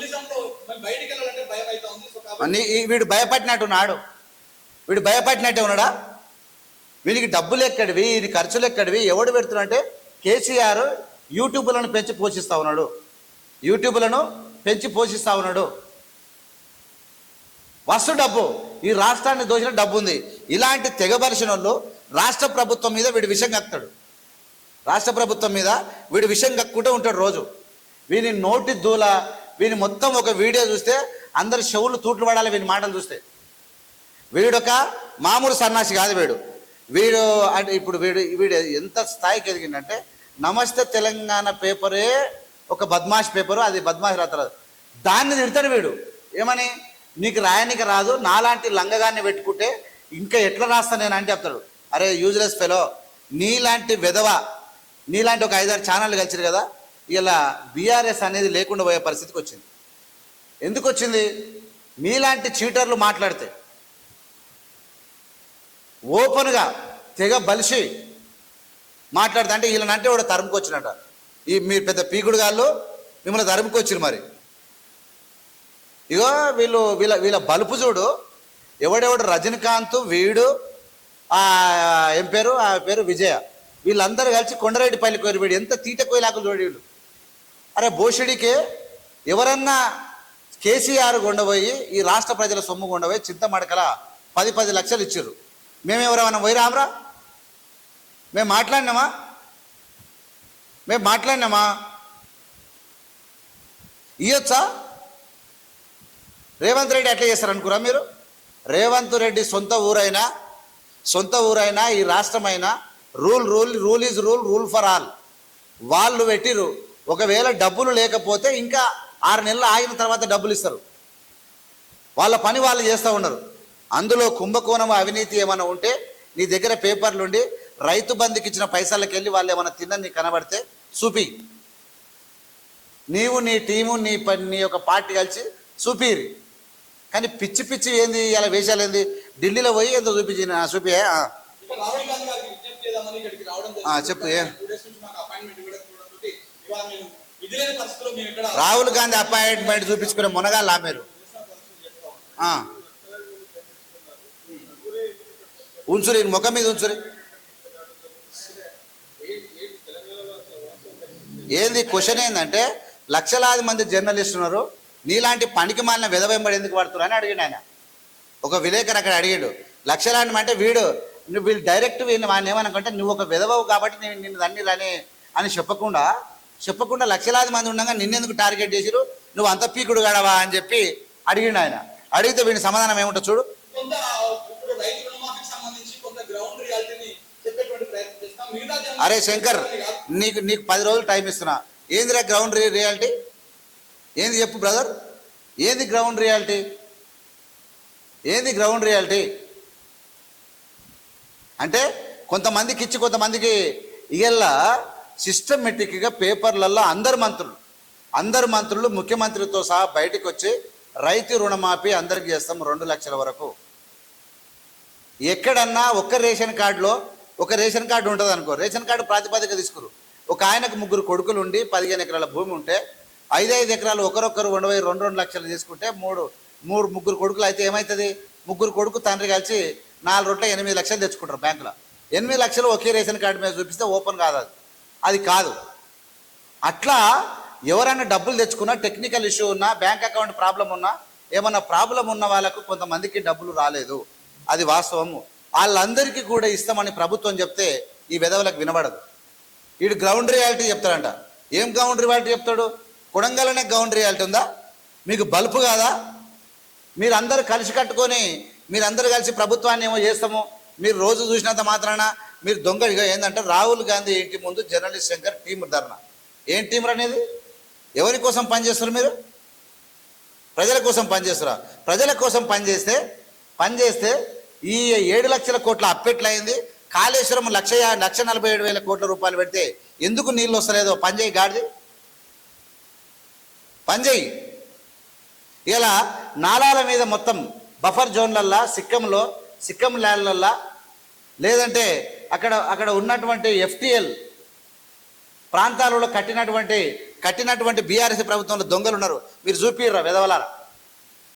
Journalism వీడు భయపడినట్టు ఉన్నాడు. వీడు భయపడినట్టే ఉన్నాడా? వీనికి డబ్బులు ఎక్కడివి? ఇది ఖర్చులు ఎక్కడివి? ఎవడు పెడుతున్నా అంటే కేసీఆర్ యూట్యూబ్లను పెంచి పోషిస్తా ఉన్నాడు. యూట్యూబ్లను పెంచి పోషిస్తా ఉన్నాడు. వస్తు డబ్బు. ఈ రాష్ట్రాన్ని దోచిన డబ్బు ఉంది. ఇలాంటి తెగబరిచిన వాళ్ళు రాష్ట్ర ప్రభుత్వం మీద వీడు విషం కక్కుతాడు రాష్ట్ర ప్రభుత్వం మీద వీడు విషం కక్కుంటూ ఉంటాడు రోజు. వీని నోటి దూల వీని మొత్తం ఒక వీడియో చూస్తే అందరు చెవులు తూట్లు పడాలి వీని మాటలు చూస్తే. వీడొక మామూలు సన్నాసి కాదు వీడు. వీడు అంటే ఇప్పుడు వీడు వీడు ఎంత స్థాయికి ఎదిగిందంటే నమస్తే తెలంగాణ పేపరే ఒక బద్మాష్ పేపరు అది బద్మాష్ రాత్రాదు దాన్ని తిడతాడు వీడు. ఏమని? నీకు రాయనికి రాదు నాలాంటి లంగగాన్ని పెట్టుకుంటే ఇంకా ఎట్లా రాస్తా నేను అని చెప్తాడు. అరే యూజ్లెస్ ఫెలో నీలాంటి వెధవ నీలాంటి ఒక ఐదారు ఛానళ్ళు కలిసిరు కదా ఇలా బీఆర్ఎస్ అనేది లేకుండా పోయే పరిస్థితికి వచ్చింది. ఎందుకు వచ్చింది? మీలాంటి చీటర్లు మాట్లాడితే. ఓపెన్గా తెగ బలిసి మాట్లాడితే అంటే వీళ్ళనంటే వాడు తరుముకొచ్చినట ఈ మీరు పెద్ద పీకుడు గాళ్ళు మిమ్మల్ని తరుముకొచ్చిరు మరి. ఇగో వీళ్ళు వీళ్ళ వీళ్ళ బలుపు చూడు. ఎవడెవడు? రజనీకాంత్ వీడు ఆ ఏం పేరు? ఆ పేరు విజయ. వీళ్ళందరూ కలిసి కొండరెడ్డిపల్లి కోరి వీడు. ఎంత తీట కోయిలాకులు చూడు వీళ్ళు. అరే భోషుడికి ఎవరన్నా కేసీఆర్ కొండపోయి ఈ రాష్ట్ర ప్రజల సొమ్ము కొండపోయి చింతమడకల పది పది లక్షలు ఇచ్చారు. మేము ఎవరైనా పోయి రామరా? మేము మాట్లాడినామా? మేము మాట్లాడినామా? ఇయ్యొచ్చా? రేవంత్ రెడ్డి ఎట్లా చేస్తారనుకురా మీరు? రేవంత్ రెడ్డి సొంత ఊరైనా సొంత ఊరైనా ఈ రాష్ట్రమైనా rule rule rule is rule rule for all. వాళ్ళు పెట్టిరు ఒకవేళ డబ్బులు లేకపోతే ఇంకా ఆరు నెలలు ఆగిన తర్వాత డబ్బులు ఇస్తారు. వాళ్ళ పని వాళ్ళు చేస్తూ ఉన్నారు. అందులో కుంభకోణం అవినీతి ఏమైనా ఉంటే నీ దగ్గర పేపర్లు ఉండి రైతు బంధుకి ఇచ్చిన పైసలకి వెళ్ళి వాళ్ళు ఏమైనా తిన్నది నీకు కనబడితే చూపి. నీవు నీ టీము నీ నీ యొక్క పార్టీ కలిసి చూపిరి. కానీ పిచ్చి పిచ్చి ఏంది ఇలా వేషాలు ఏంది? ఢిల్లీలో పోయి ఎంతో చూపించి చూపి ఆ, ఇక మేము. విధి లేని పరిస్థితుల్లో మేము ఇక్కడ రాహుల్ గాంధీ అపాయింట్మెంట్ చూపించుకునే మునగాళ్ళ మీరు ఉంచురి ముఖం మీద ఉంచురి. ఏంది క్వశ్చన్ ఏంటంటే లక్షలాది మంది జర్నలిస్ట్ ఉన్నారు నీలాంటి పనికి మాలిన విధవెంబడి ఎందుకు పడుతున్నారు అని అడిగాడు ఆయన. ఒక విలేకరు అక్కడ అడిగాడు లక్షలాంటి అంటే వీడు నువ్వు వీళ్ళు డైరెక్ట్ వీళ్ళు వాడిని ఏమనుకుంటే నువ్వు ఒక విధవవు కాబట్టి నేను నిన్ను దాన్ని అని చెప్పకుండా చెప్పకుండా లక్షలాది మంది ఉండగా నిన్నెందుకు టార్గెట్ చేసిరు నువ్వు అంత పీకుడు గడవా అని చెప్పి అడిగిండు ఆయన. అడిగితే వీడి సమాధానం ఏముంటుంది చూడు. అరే శంకర్ నీకు నీకు పది రోజులు టైం ఇస్తున్నా. ఏందిరా గ్రౌండ్ రియాలిటీ ఏంది చెప్పు బ్రదర్ ఏంది గ్రౌండ్ రియాలిటీ ఏంది గ్రౌండ్ రియాలిటీ అంటే కొంతమందికి ఇచ్చి కొంతమందికి ఇగల్లా సిస్టమేటిక్గా పేపర్లలో అందరు మంత్రులు అందరు మంత్రులు ముఖ్యమంత్రితో సహా బయటకు వచ్చి రైతు రుణమాఫీ అందరికి చేస్తాం రెండు లక్షల వరకు. ఎక్కడన్నా ఒక్క రేషన్ కార్డులో ఒక రేషన్ కార్డు ఉంటుంది అనుకో రేషన్ కార్డు ప్రాతిపదిక తీసుకురు. ఒక ఆయనకు ముగ్గురు కొడుకులు ఉండి పదిహేను ఎకరాల భూమి ఉంటే ఐదు ఐదు ఎకరాలు ఒకరొకరు ఉండవై రెండు రెండు లక్షలు తీసుకుంటే మూడు మూడు ముగ్గురు కొడుకులు అయితే ఏమవుతుంది ముగ్గురు కొడుకు తండ్రి కలిసి నాలుగు రోట్ల ఎనిమిది లక్షలు తెచ్చుకుంటారు బ్యాంకులో. ఎనిమిది లక్షలు ఒకే రేషన్ కార్డు మీద చూపిస్తే ఓపెన్ కాదు అది. అది కాదు. అట్లా ఎవరైనా డబ్బులు తెచ్చుకున్నా టెక్నికల్ ఇష్యూ ఉన్నా బ్యాంక్ అకౌంట్ ప్రాబ్లం ఉన్నా ఏమన్నా ప్రాబ్లం ఉన్న వాళ్ళకు కొంతమందికి డబ్బులు రాలేదు. అది వాస్తవము. వాళ్ళందరికీ కూడా ఇస్తామని ప్రభుత్వం చెప్తే ఈ విధవలకు వినబడదు. వీడు గ్రౌండ్ రియాలిటీ చెప్తాడంట. ఏం గ్రౌండ్ రియాలిటీ చెప్తాడు? కొడంగల్నే గ్రౌండ్ రియాలిటీ ఉందా? మీకు బల్బు కాదా? మీరందరూ కలిసి కట్టుకొని మీరందరూ కలిసి ప్రభుత్వాన్ని ఏమో చేస్తాము. మీరు రోజు చూసినంత మాత్రాన మీరు దొంగ ఇక ఏంటంటే రాహుల్ గాంధీ ఇంటి ముందు జర్నలిస్ట్ శంకర్ టీం ధర్నా. ఏం టీం అనేది ఎవరి కోసం పనిచేస్తారు మీరు? ప్రజల కోసం పనిచేస్తారా ప్రజల కోసం పనిచేస్తే పనిచేస్తే ఈ ఏడు లక్షల కోట్ల అప్పెట్లయింది. కాళేశ్వరం లక్ష లక్ష నలభై ఏడు వేల కోట్ల రూపాయలు పెడితే ఎందుకు నీళ్ళు వస్తలేదో పనిచేయి గాడిది. పనిచేయి ఇలా నాలాల మీద మొత్తం బఫర్ జోన్లల్లా సిక్కంలో సిక్కం ల్యాండ్లల్లా లేదంటే అక్కడ అక్కడ ఉన్నటువంటి ఎఫ్టిఎల్ ప్రాంతాలలో కట్టినటువంటి కట్టినటువంటి బీఆర్ఎస్ ప్రభుత్వంలో దొంగలు ఉన్నారు. మీరు చూపిర్రా విధవలారా